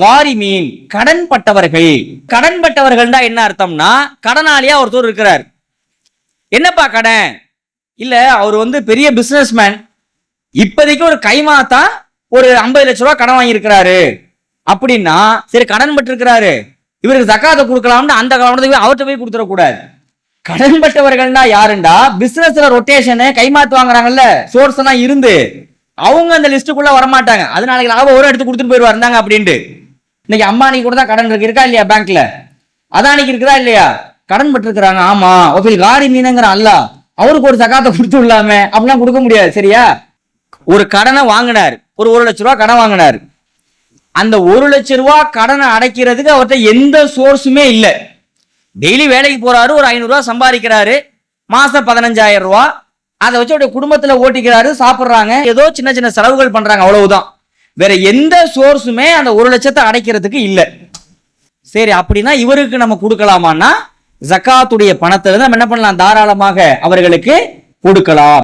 வாரி மீன் கடன் பட்டவர்கள் கடன் பட்டவர்கள்னா என்ன அர்த்தம்னா கடனாளியா ஒருத்தர் இருக்கிறார். என்னப்பா கடன்? இல்ல அவர் வந்து பெரிய பிசினஸ்மேன் இப்போதைக்கு ஒரு கைமாத்தா ஒரு ஐம்பது லட்ச ரூபா கடன் வாங்கியிருக்கிறாரு. அப்படின்னா சரி கடன் பட்டிருக்கிறாரு இவருக்கு தக்காத்தை கொடுக்கலாம்னு அந்த கவனத்தை அவர்கிட்ட போய் கொடுத்துடக்கூடாது. கடன் பட்டவர்கள்னா யாருண்டா? பிசினஸ்ல ரொட்டேஷனு கைமாத்து வாங்குறாங்கல்ல சோர்ஸ் எல்லாம் இருந்து. அவங்க அந்த லிஸ்ட்டுக்குள்ள வரமாட்டாங்க. அது நாளைக்கு லாபம் ஒரு எடுத்து கொடுத்துட்டு போயிடுவாரு இருந்தாங்க அப்படின்ட்டு. இன்னைக்கு அம்பானி கூட தான் கடன் இருக்கு. இருக்கா இல்லையா பேங்க்ல அதானிக்கு இருக்குதா இல்லையா? கடன் பட்டிருக்கிறாங்க ஆமா. ஒபில் காரி மீனங்கிற அல்ல. அவருக்கு ஒரு சக்காத்தை கொடுத்து விடலாமே. அப்படிலாம் கொடுக்க முடியாது. சரியா? ஒரு கடனை வாங்கினார். ஒரு ஒரு லட்ச ரூபா கடன் வாங்கினார். அந்த ஒரு லட்ச ரூபா கடனை அடைக்கிறதுக்கு அவர்கிட்ட எந்த சோர்ஸுமே இல்லை. டெய்லி வேலைக்கு போறாரு. ஒரு ஐநூறுரூவா சம்பாதிக்கிறாரு. மாசம் பதினஞ்சாயிரம் ரூபா. அதை வச்சு அவருடைய குடும்பத்துல ஓட்டிக்கிறாரு சாப்பிட்றாங்க. ஏதோ சின்ன சின்ன செலவுகள் பண்றாங்க. அவ்வளவுதான். வேற எந்த சோர்ஸுமே அந்த ஒரு லட்சத்தை அடைக்கிறதுக்கு இல்லை. சரி அப்படின்னா இவருக்கு நம்ம கொடுக்கலாமான்னா ஜக்காத்துடைய பணத்தை நம்ம என்ன பண்ணலாம்? தாராளமாக அவர்களுக்கு கொடுக்கலாம்.